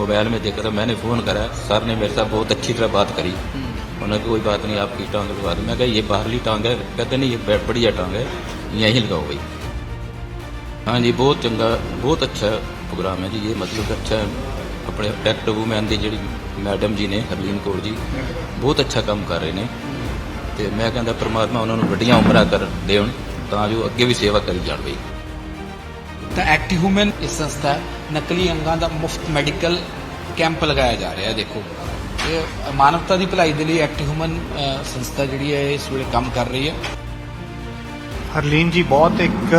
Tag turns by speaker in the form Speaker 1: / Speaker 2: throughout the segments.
Speaker 1: Mobile में देखा था मैंने फ़ोन करा सर ने मेरे साथ बहुत अच्छी तरह बात करी उन्होंने कहा, कोई बात नहीं आपकी टांग लगवा दूँ मैं कहा ये बाहरली टांग है कहते नहीं ये ब- बढ़िया टांग है यहीं लगाओ भाई हाँ जी बहुत चंगा बहुत अच्छा प्रोग्राम है जी ये मतलब अच्छा ਆਪਣੇ ਐਕਟ ਵੂਮੈਨ ਦੀ ਜਿਹੜੀ ਮੈਡਮ ਜੀ ਨੇ ਹਰਲੀਨ ਕੌਰ ਜੀ ਬਹੁਤ ਅੱਛਾ ਕੰਮ ਕਰ ਰਹੇ ਨੇ ਤੇ ਮੈਂ ਕਹਿੰਦਾ ਪ੍ਰਮਾਤਮਾ ਉਹਨਾਂ ਨੂੰ ਵੱਡੀਆਂ ਉਮਰਾਂ ਕਰ ਦੇਣ ਤਾਂ ਜੋ ਅੱਗੇ ਵੀ ਸੇਵਾ ਕਰੀ ਜਾਣ ਬਈ
Speaker 2: ਤਾਂ ਐਕਟ ਹਿਊਮਨ ਇਸ ਸੰਸਥਾ ਨਕਲੀ ਅੰਗਾਂ ਦਾ ਮੁਫਤ ਮੈਡੀਕਲ ਕੈਂਪ ਲਗਾਇਆ ਜਾ ਰਿਹਾ ਹੈ, ਦੇਖੋ। ਇਹ ਮਾਨਵਤਾ ਦੀ ਭਲਾਈ ਦੇ ਲਈ ਐਕਟ ਹਿਊਮਨ ਸੰਸਥਾ ਜਿਹੜੀ ਹੈ, ਇਸ ਵੇਲੇ ਕੰਮ ਕਰ ਰਹੀ ਹੈ।
Speaker 3: ਹਰਲੀਨ ਜੀ, ਬਹੁਤ ਇੱਕ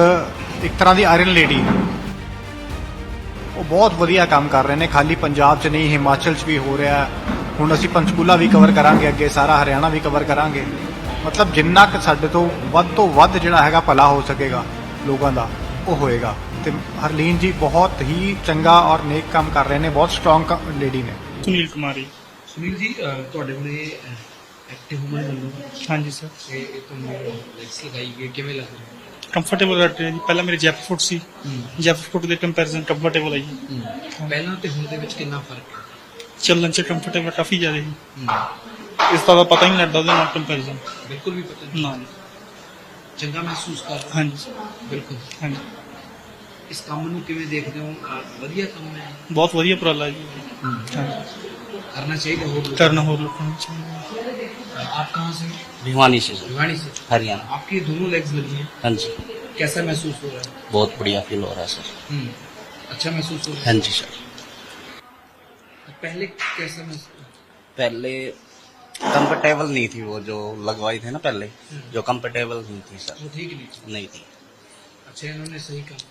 Speaker 3: ਇੱਕ ਤਰ੍ਹਾਂ ਦੀ ਆਇਰਨ ਲੇਡੀ ਉਹ ਬਹੁਤ ਵਧੀਆ ਕੰਮ ਕਰ ਰਹੇ ਨੇ। ਖਾਲੀ ਪੰਜਾਬ 'ਚ ਨਹੀਂ, ਹਿਮਾਚਲ 'ਚ ਵੀ ਹੋ ਰਿਹਾ ਹੁਣ ਅਸੀਂ ਪੰਚਕੂਲਾ ਵੀ ਕਵਰ ਕਰਾਂਗੇ ਅੱਗੇ, ਸਾਰਾ ਹਰਿਆਣਾ ਵੀ ਕਵਰ ਕਰਾਂਗੇ। ਮਤਲਬ ਜਿੰਨਾ ਕਿ ਸਾਡੇ ਤੋਂ ਵੱਧ ਤੋਂ ਵੱਧ ਜਿਹੜਾ ਹੈਗਾ ਭਲਾ ਹੋ ਸਕੇਗਾ, ਲੋਕਾਂ ਦਾ, ਉਹ ਹੋਏਗਾ। ਤੇ ਹਰਲੀਨ ਜੀ ਬਹੁਤ ਹੀ ਚੰਗਾ ਔਰ ਨੇਕ ਕੰਮ ਕਰ ਰਹੇ ਨੇ ਬਹੁਤ ਸਟਰੋਂਗ ਲੇਡੀ ਨੇ।
Speaker 4: ਸੁਨੀਲ ਕੁਮਾਰੀ
Speaker 2: ਸੁਨੀਲ ਜੀ ਤੁਹਾਡੇ ਕੋਲੇ ਐਕਟ ਹਿਊਮਨ ਵੱਲੋਂ
Speaker 4: ਹਾਂਜੀ ਸਰ
Speaker 2: ਤੇ ਇਹ ਤੁਹਾਨੂੰ ਲੈਕਸ ਲਗਾਈ ਗਈ ਕਿਵੇਂ ਲੱਗ ਰਿਹਾ?
Speaker 4: ਕੰਫਰਟੇਬਲ ਲੱਗ ਰਿਹਾ ਜੀ। ਪਹਿਲਾਂ ਮੇਰੇ ਜੈਪ ਫੁੱਟ ਸੀ। ਜੈਪ ਫੁੱਟ ਦੇ ਕੰਪੈਰੀਜ਼ਨ ਕੰਫਰਟੇਬਲ ਹੈ ਜੀ।
Speaker 2: ਪਹਿਲਾਂ ਤੇ ਹੁਣ ਦੇ ਵਿੱਚ ਕਿੰਨਾ ਫ਼ਰਕ ਹੈ?
Speaker 4: ਚੱਲਣ ਚ ਕੰਫਰਟੇਬਲ ਕਾਫੀ ਜ਼ਿਆਦਾ ਜੀ। ਇਸ ਦਾ ਤਾਂ ਪਤਾ ਹੀ ਨਹੀਂ ਲੱਗਦਾ ਉਹਦੇ ਨਾਲ ਕੰਪੈਰੀਜ਼ਨ
Speaker 2: ਬਿਲਕੁਲ ਵੀ ਪਤਾ ਨਹੀਂ।
Speaker 4: ਨਾ ਜੀ।
Speaker 2: ਚੰਗਾ ਮਹਿਸੂਸ ਕਰ ਰਹੇ ਹੋ?
Speaker 4: ਹਾਂਜੀ।
Speaker 2: ਬਿਲਕੁਲ।
Speaker 4: ਹਾਂਜੀ।
Speaker 2: ਇਸ ਕੰਮ ਨੂੰ ਕਿਵੇਂ ਦੇਖਦੇ ਹੋ ਅ, ਵਧੀਆ ਕੰਮ ਹੈ
Speaker 4: ਬਹੁਤ ਵਧੀਆ ਉਪਰਾਲਾ ਜੀ ਹਾਂਜੀ
Speaker 2: करना चाहिए और लोग-
Speaker 4: ਕਰਨਾ ਹੋਰ ਲੋਕਾਂ ਨੂੰ ਚਾਹੀਦਾ
Speaker 2: आप कहाँ से
Speaker 5: भिवानी से सर
Speaker 2: भिवानी से
Speaker 5: हरियाणा
Speaker 2: आपकी दोनों लेग्स लगी हैं
Speaker 5: हाँ जी
Speaker 2: कैसा महसूस हो रहा है
Speaker 5: बहुत बढ़िया फील हो रहा है सर
Speaker 2: हम्म, अच्छा महसूस हो रहा
Speaker 5: हाँ जी सर
Speaker 2: है पहले कैसा महसूस
Speaker 5: पहले कंफर्टेबल नहीं थी वो जो लगवाई थे ना पहले जो कंफर्टेबल नहीं थी सर
Speaker 2: वो ठीक नहीं था
Speaker 5: नहीं थी
Speaker 2: अच्छा इन्होंने सही कहा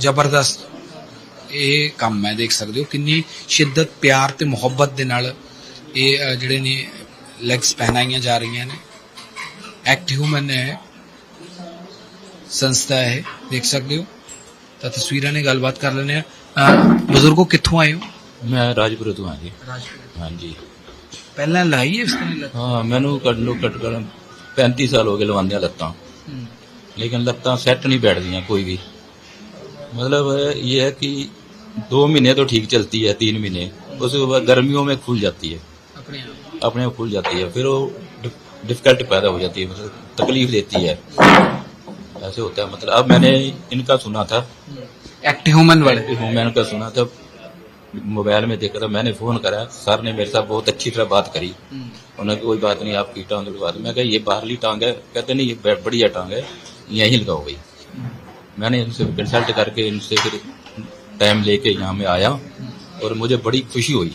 Speaker 2: ਜ਼ਬਰਦਸਤ। ਇਹ ਕੰਮ ਹੈ ਦੇਖ ਸਕਦੇ ਹੋ ਕਿੰਨੀ ਸ਼ਿੱਦਤ ਪਿਆਰ ਤੇ ਮੁਹੱਬਤ ਦੇ ਨਾਲ ਇਹ ਜਿਹੜੇ ਨੇ ਲੈਗਸ ਪਹਿਨਾਈਆਂ ਜਾ ਰਹੀਆਂ ਨੇ। ਐਕਟ ਹਿਊਮਨ ਹੈ ਸੰਸਥਾ ਹੈ ਦੇਖ ਸਕਦੇ ਹੋ। ਤਾਂ ਤਸਵੀਰਾਂ ਨੇ ਗੱਲਬਾਤ ਕਰ ਲੈਣੇ ਆ ਬਜ਼ੁਰਗੋ ਕਿੱਥੋਂ ਆਏ ਹੋ?
Speaker 1: ਮੈਂ ਰਾਜਪੁਰ ਤੋਂ ਆ ਜੀ। ਹਾਂਜੀ।
Speaker 2: ਪਹਿਲਾਂ ਲਾਈ ਇਸ ਤਰ੍ਹਾਂ
Speaker 1: ਹਾਂ ਮੈਨੂੰ ਕੱਢ ਲੋ ਕੱਟ ਕਰ 35 ਸਾਲ ਹੋ ਗਏ ਲਵਾਉਂਦਿਆਂ ਲੱਤਾਂ। ਲੇਕਿਨ ਲੱਤਾਂ ਸੈੱਟ ਨਹੀਂ ਬੈਠਦੀਆਂ ਕੋਈ ਵੀ। मतलब ये है कि दो महीने तो ठीक चलती है तीन महीने। उसके बाद गर्मियों में खुल जाती है। अपने आप। खुल जाती है। फिर वो डिफ़िकल्ट पैदा हो जाती है। मतलब तकलीफ़ देती है। ऐसे होता है। मतलब अब मैंने इनका सुना था।
Speaker 2: एक्टिव ह्यूमन वर्ल्ड
Speaker 1: ह्यूमन का सुना था। मोबाइल में देखा था। मैंने फ़ोन करा। सर ने मेरे साथ बहुत अच्छी तरह बात करी। हम्म। उन्होंने कोई बात नहीं आपकी टांग मैं कहा ये बाहरली टांग है। कहते नहीं ये बढ़िया टांग है। यहीं लगाओ भाई मैंने इनसे कंसल्ट करके इनसे फिर टाइम लेके यहाँ में आया और मुझे बड़ी खुशी हुई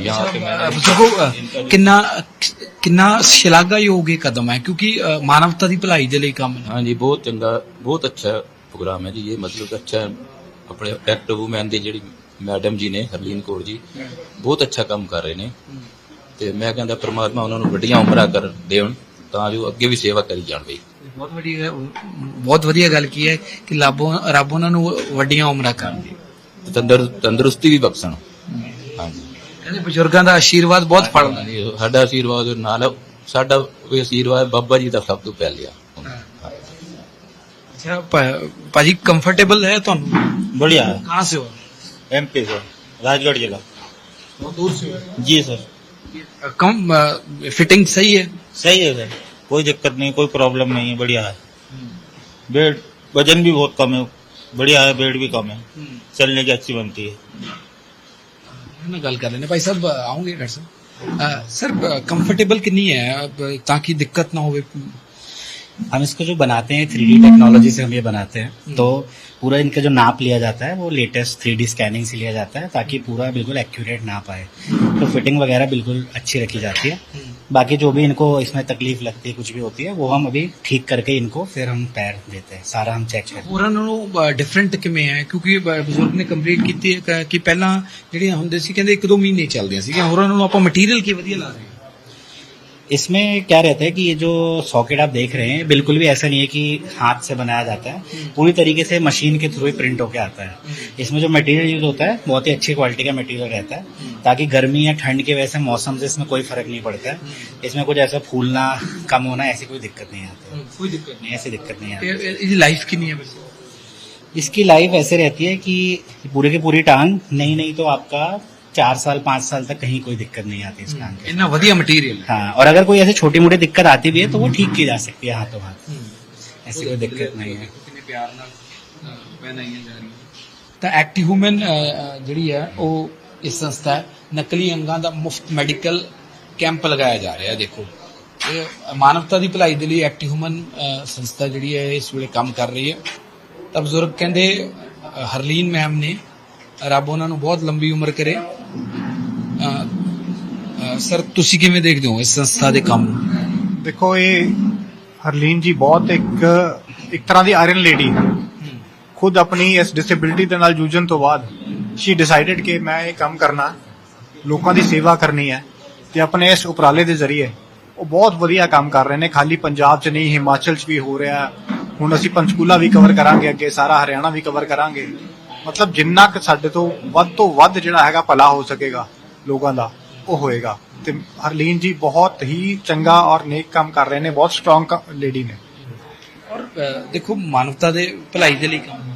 Speaker 1: यहाँ पे मैंने
Speaker 2: ਬਜ਼ੁਰਗੋ ਅਹ, ਕਿੰਨਾ ਕਿੰਨਾ ਸ਼ਲਾਘਾਯੋਗ ਇਹ ਕਦਮ ਹੈ ਕਿਉਂਕਿ ਅਹ, ਮਾਨਵਤਾ ਦੀ ਭਲਾਈ ਦੇ ਲਈ ਕੰਮ ਹੈ
Speaker 1: हाँ जी बहुत चंगा बहुत अच्छा प्रोग्राम है जी ये मतलब अच्छा अपने एक्ट वूमैन ਦੀ ਜਿਹੜੀ ਮੈਡਮ ਜੀ ਨੇ ਹਰਲੀਨ ਕੌਰ ਜੀ ਬਹੁਤ ਅੱਛਾ ਕੰਮ ਕਰ ਰਹੇ ਨੇ ਤੇ ਮੈਂ ਕਹਿੰਦਾ ਪ੍ਰਮਾਤਮਾ ਉਹਨਾਂ ਨੂੰ ਵੱਡੀਆਂ ਉਮਰਾਂ ਕਰ ਦੇਣ ਤਾਂ ਜੋ ਅੱਗੇ ਵੀ ਸੇਵਾ ਕਰੀ ਜਾਣ ਬਈ
Speaker 2: ਬਹੁਤ ਵਧੀਆ ਬਹੁਤ ਵਧੀਆ ਗੱਲ ਕੀ ਹੈ ਕਿ ਰੱਬ ਰੱਬ ਉਹਨਾਂ ਨੂੰ ਵੱਡੀਆਂ ਉਮਰਾਂ ਕਰਨ
Speaker 1: ਤੇ ਤੰਦਰ ਤੰਦਰੁਸਤੀ ਵੀ ਬਖਸ਼ਣ ਹਾਂਜੀ
Speaker 2: ਕਹਿੰਦੇ ਬਜ਼ੁਰਗਾਂ ਦਾ ਆਸ਼ੀਰਵਾਦ ਬਹੁਤ ਫਲਦਾ
Speaker 1: ਹਾਂਜੀ, ਸਾਡਾ ਆਸ਼ੀਰਵਾਦ ਨਾਲ ਹੈ। ਸਾਡਾ ਵੀ ਆਸ਼ੀਰਵਾਦ ਬਾਬਾ ਜੀ ਦਾ ਸਭ ਤੋਂ ਪਹਿਲਿਆ
Speaker 2: ਅੱਛਾ ਭਾ- ਭਾਜੀ ਕੰਫਰਟੇਬਲ ਹੈ ਤੁਹਾਨੂੰ
Speaker 6: बढ़िया है
Speaker 2: ਕਹਾਂ ਸੇ ਹੋ
Speaker 6: एमपी से राजगढ़ जिला
Speaker 2: बहुत दूर से हो
Speaker 6: जी सर
Speaker 2: कम फिटिंग सही है
Speaker 6: सही है सर कोई दिक्कत नहीं कोई प्रॉब्लम नहीं है बढ़िया है। बेड वज़न भी बहुत कम है बढ़िया है बेड भी कम है। चलने की अच्छी बनती है।
Speaker 2: मैं गल कर लेने भाई साहब आऊँगे डॉक्टर साहब अ, सर कंफर्टेबल कितनी है? अब, ताकि दिक्कत ना हो
Speaker 7: हम इसको जो बनाते हैं थ्री डी टेक्नोलॉजी से हम ये बनाते हैं। तो पूरा इनका जो नाप लिया जाता है वो लेटेस्ट थ्री डी स्कैनिंग से लिया जाता है ताकि पूरा बिल्कुल एक्यूरेट नाप आए। तो फिटिंग वगैरह बिल्कुल अच्छी रखी जाती है बाकी जो भी इनको इसमें तकलीफ लगती है कुछ भी होती है वो हम अभी ठीक करके इनको फिर हम पैर देते हैं सारा हम चेक करते हैं
Speaker 2: ਹੋਰਾਂ ਨਾਲੋਂ ਡਿਫਰੈਂਟ ਕਿਵੇਂ ਹੈ ਕਿਉਂਕਿ ਬ- ਬਜ਼ੁਰਗ ਨੇ ਕੰਪਲੀਟ ਕੀਤੀ ਹੈ ਕ- ਕਿ ਪਹਿਲਾਂ ਜਿਹੜੀਆਂ ਹੁੰਦੇ ਸੀ ਕਹਿੰਦੇ ਇੱਕ ਦੋ ਮਹੀਨੇ ਚੱਲਦੀਆਂ ਸੀਗੀਆਂ ਹੋਰਾਂ ਨਾਲੋਂ ਆਪਾਂ ਮਟੀਰੀਅਲ ਕੀ ਵਧੀਆ ਲਾ ਰਹੇ ਹਾਂ
Speaker 7: इसमें क्या रहता है कि ये जो सॉकेट आप देख रहे हैं बिल्कुल भी ऐसा नहीं है कि हाथ से बनाया जाता है। हम्म। पूरी तरीके से मशीन के थ्रू ही प्रिंट होके आता है। हम्म। इसमें जो मटेरियल यूज़ होता है बहुत ही अच्छी क्वालिटी का मटेरियल रहता है। हम्म। ताकि गर्मी या ठंड के वजह से मौसम से इसमें कोई फ़र्क नहीं पड़ता। है इसमें कुछ ऐसा फूलना कम होना ऐसी कोई दिक्कत नहीं आती।
Speaker 2: कोई दिक्कत
Speaker 7: नहीं। ऐसी दिक्कत नहीं आती।
Speaker 2: लाइफ की नहीं है
Speaker 7: इसकी लाइफ ऐसे रहती है कि पूरे की पूरी टांग नहीं नहीं तो आपका चार ਸਾਲ पांच ਸਾਲ ਤੱਕ कहीं कोई दिक्कत नहीं आती इस काम की
Speaker 2: इतना बढ़िया मटेरियल
Speaker 7: हाँ और अगर कोई ऐसे छोटी मोटी दिक्कत आती भी है तो वो ठीक की जा सकती है हाथों हाथ ऐसी कोई दिक्कत नहीं है
Speaker 2: कितने प्यार ਨਾਲ ਪਹਿਨਾਈਆਂ ਜਾ ਰਹੀਆਂ। ਤਾਂ ਐਕਟੀ ਹਿਊਮਨ ਜਿਹੜੀ ਹੈ ਉਹ ਇਸ ਸੰਸਥਾ ਨਕਲੀ ਅੰਗਾਂ ਦਾ ਮੁਫਤ ਮੈਡੀਕਲ ਕੈਂਪ ਲਗਾਇਆ ਜਾ ਰਿਹਾ ਦੇਖੋ। ਇਹ ਮਾਨਵਤਾ ਦੀ ਭਲਾਈ ਦੇ ਲਈ ਐਕਟੀ ਹਿਊਮਨ ਸੰਸਥਾ ਜਿਹੜੀ ਹੈ ਇਸ ਵੇਲੇ ਕੰਮ ਕਰ ਰਹੀ ਹੈ। ਤਾਂ ਬਜ਼ੁਰਗ ਕਹਿੰਦੇ ਹਰਲੀਨ ਮੈਮ ਨੇ ਰੱਬ ਉਹਨਾਂ ਨੂੰ ਬਹੁਤ ਲੰਬੀ ਉਮਰ ਕਰੇ। ਸਰ, ਤੁਸੀਂ ਕਿਵੇਂ ਦੇਖਦੇ ਹੋ ਇਸ ਸੰਸਥਾ ਦੇ ਕੰਮ ਨੂੰ?
Speaker 3: ਦੇਖੋ, ਇਹ ਹਰਲੀਨ ਜੀ ਬਹੁਤ ਇੱਕ ਇੱਕ ਤਰ੍ਹਾਂ ਦੀ ਆਇਰਨ ਲੇਡੀ ਹੈ। ਖੁਦ ਆਪਣੀ ਇਸ ਡਿਸੇਬਿਲਿਟੀ ਦੇ ਨਾਲ ਜੂਝਣ ਤੋਂ ਬਾਅਦ ਸ਼ੀ ਡਿਸਾਈਡਡ ਕਿ ਮੈਂ ਇਹ ਕੰਮ ਕਰਨਾ, ਲੋਕਾਂ ਦੀ ਸੇਵਾ ਕਰਨੀ ਹੈ ਤੇ ਆਪਣੇ ਇਸ ਉਪਰਾਲੇ ਦੇ ਜ਼ਰੀਏ ਉਹ ਬਹੁਤ ਵਧੀਆ ਕੰਮ ਕਰ ਰਹੇ ਨੇ। ਖਾਲੀ ਪੰਜਾਬ 'ਚ ਨਹੀਂ, ਹਿਮਾਚਲ 'ਚ ਵੀ ਹੋ ਰਿਹਾ। ਹੁਣ ਅਸੀਂ ਪੰਚਕੂਲਾ ਵੀ ਕਵਰ ਕਰਾਂਗੇ ਅੱਗੇ, ਸਾਰਾ ਹਰਿਆਣਾ ਵੀ ਕਵਰ ਕਰਾਂਗੇ। ਮਤਲਬ ਜਿੰਨਾ ਕਿ ਸਾਡੇ ਤੋਂ ਵੱਧ ਤੋਂ ਵੱਧ ਜਿਹੜਾ ਹੈਗਾ ਭਲਾ ਹੋ ਸਕੇਗਾ ਲੋਕਾਂ ਦਾ ਉਹ ਹੋਏਗਾ। ਤੇ ਹਰਲੀਨ ਜੀ ਬਹੁਤ ਹੀ ਚੰਗਾ ਔਰ ਨੇਕ ਕੰਮ ਕਰ ਰਹੇ ਨੇ ਬਹੁਤ ਸਟਰੋਂਗ ਲੇਡੀ ਨੇ।
Speaker 2: ਔਰ ਦੇਖੋ ਮਾਨਵਤਾ ਦੇ ਭਲਾਈ ਦੇ ਲਈ ਕੰਮ।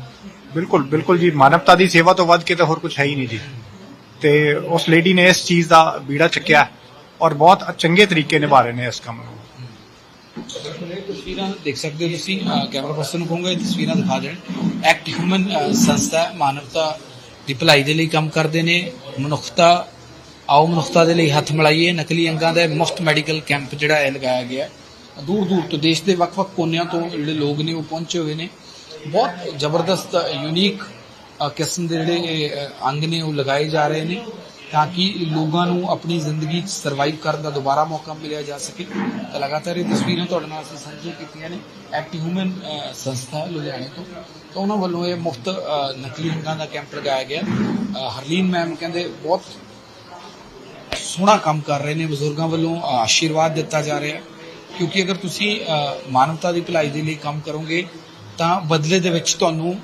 Speaker 3: ਬਿਲਕੁਲ ਬਿਲਕੁਲ ਜੀ। ਮਾਨਵਤਾ ਦੀ ਸੇਵਾ ਤੋਂ ਵੱਧ ਕੇ ਤਾਂ ਹੋਰ ਕੁਝ ਹੈ ਹੀ ਨਹੀਂ ਜੀ। ਤੇ ਉਸ ਲੇਡੀ ਨੇ ਇਸ ਚੀਜ਼ ਦਾ ਬੀੜਾ ਚੱਕਿਆ ਔਰ ਬਹੁਤ ਚੰਗੇ ਤਰੀਕੇ ਨਿਭਾ ਰਹੇ ਨੇ ਇਸ ਕੰਮ ਨੂੰ।
Speaker 2: ਤਸਵੀਰਾਂ ਦੇਖ ਸਕਦੇ ਹੋ ਤੁਸੀਂ। ਕੈਮਰਾ ਪਰਸਨ ਨੂੰ ਕਹੂੰਗਾ, ਇਹ ਤਸਵੀਰਾਂ ਦਿਖਾ ਦੇਣ। ਐਕਟ ਹਿਊਮਨ ਸੰਸਥਾ ਮਾਨਵਤਾ ਦੀ ਭਲਾਈ ਦੇ ਲਈ ਕੰਮ ਕਰਦੇ ਨੇ। ਮਨੁੱਖਤਾ, ਆਓ ਮਨੁੱਖਤਾ ਦੇ ਲਈ ਹੱਥ ਮਿਲਾਈਏ। ਨਕਲੀ ਅੰਗਾਂ ਦਾ ਮੁਫਤ ਮੈਡੀਕਲ ਕੈਂਪ ਜਿਹੜਾ ਇਹ ਲਗਾਇਆ ਗਿਆ ਦੂਰ ਦੂਰ ਤੋਂ ਦੇਸ਼ ਦੇ ਵੱਖ-ਵੱਖ ਕੋਨਿਆਂ ਤੋਂ ਜਿਹੜੇ ਲੋਕ ਨੇ ਉਹ ਪਹੁੰਚੇ ਹੋਏ ਨੇ। ਬਹੁਤ ਜ਼ਬਰਦਸਤ ਯੂਨੀਕ ਕਿਸਮ ਦੇ ਜਿਹੜੇ ਅੰਗ ਨੇ ਉਹ ਲਗਾਏ ਜਾ ਰਹੇ ਨੇ। ਤਾਂ ਕਿ ਲੋਕਾਂ ਨੂੰ ਆਪਣੀ ਜ਼ਿੰਦਗੀ 'ਚ ਸਰਵਾਈਵ ਕਰਨ ਦਾ ਦੁਬਾਰਾ ਮੌਕਾ ਮਿਲਿਆ ਜਾ ਸਕੇ। ਤਾਂ ਲਗਾਤਾਰ ਇਹ ਤਸਵੀਰਾਂ ਤੁਹਾਡੇ ਨਾਲ ਅਸੀਂ ਸਾਂਝੀਆਂ ਕੀਤੀਆਂ ਨੇ ਐਕਟ ਹਿਊਮਨ ਸੰਸਥਾ ਲੁਧਿਆਣੇ ਤੋਂ। ਤਾਂ ਉਹਨਾਂ ਵੱਲੋਂ ਇਹ ਮੁਫਤ ਨਕਲੀ ਅੰਗਾਂ ਦਾ ਕੈਂਪ ਲਗਾਇਆ ਗਿਆ। ਹਰਲੀਨ ਮੈਮ ਕਹਿੰਦੇ ਬਹੁਤ ਸੋਹਣਾ ਕੰਮ ਕਰ ਰਹੇ ਨੇ ਬਜ਼ੁਰਗਾਂ ਵੱਲੋਂ ਆਸ਼ੀਰਵਾਦ ਦਿੱਤਾ ਜਾ ਰਿਹਾ। ਕਿਉਂਕਿ ਅਗਰ ਤੁਸੀਂ ਮਾਨਵਤਾ ਦੀ ਭਲਾਈ ਦੇ ਲਈ ਕੰਮ ਕਰੋਗੇ, ਤਾਂ ਬਦਲੇ ਦੇ ਵਿੱਚ ਤੁਹਾਨੂੰ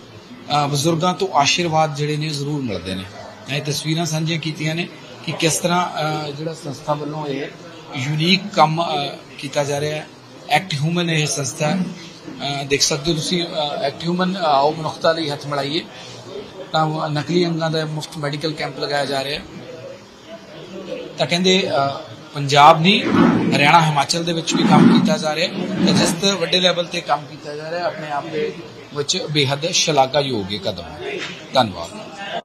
Speaker 2: ਬਜ਼ੁਰਗਾਂ ਤੋਂ ਆਸ਼ੀਰਵਾਦ ਜਿਹੜੇ ਨੇ ਜ਼ਰੂਰ ਮਿਲਦੇ ਨੇ। ਇਹ ਤਸਵੀਰਾਂ ਸਾਂਝੀਆਂ ਕੀਤੀਆਂ ਨੇ ਕਿ ਕਿਸ ਤਰ੍ਹਾਂ ਜਿਹੜਾ ਸੰਸਥਾ ਵੱਲੋਂ ਇਹ ਯੂਨੀਕ ਕੰਮ ਕੀਤਾ ਜਾ ਰਿਹਾ ਹੈ। ਐਕਟ ਹਿਊਮਨ ਇਹ ਸੰਸਥਾ ਦੇਖ ਸਕਦੇ ਹੋ ਤੁਸੀਂ ਐਕਟ ਹਿਊਮਨ ਆਓ ਮਨੁੱਖਤਾ ਲਈ ਹੱਥ ਮਿਲਾਈਏ। ਤਾਂ ਨਕਲੀ ਅੰਗਾਂ ਦਾ ਮੁਫਤ ਮੈਡੀਕਲ ਕੈਂਪ ਲਗਾਇਆ ਜਾ ਰਿਹਾ ਤਾਂ ਕਹਿੰਦੇ ਪੰਜਾਬ ਨਹੀਂ, ਹਰਿਆਣਾ, ਹਿਮਾਚਲ ਦੇ ਵਿੱਚ ਵੀ ਕੰਮ ਕੀਤਾ ਜਾ ਰਿਹਾ ਹੈ। ਜਿਸ ਤੇ ਵੱਡੇ ਲੈਵਲ ਤੇ ਕੰਮ ਕੀਤਾ ਜਾ ਰਿਹਾ ਆਪਣੇ ਆਪ ਦੇ ਵਿੱਚ ਬੇਹੱਦ ਸ਼ਲਾਘਾਯੋਗ ਇਹ ਕਦਮ ਧੰਨਵਾਦ।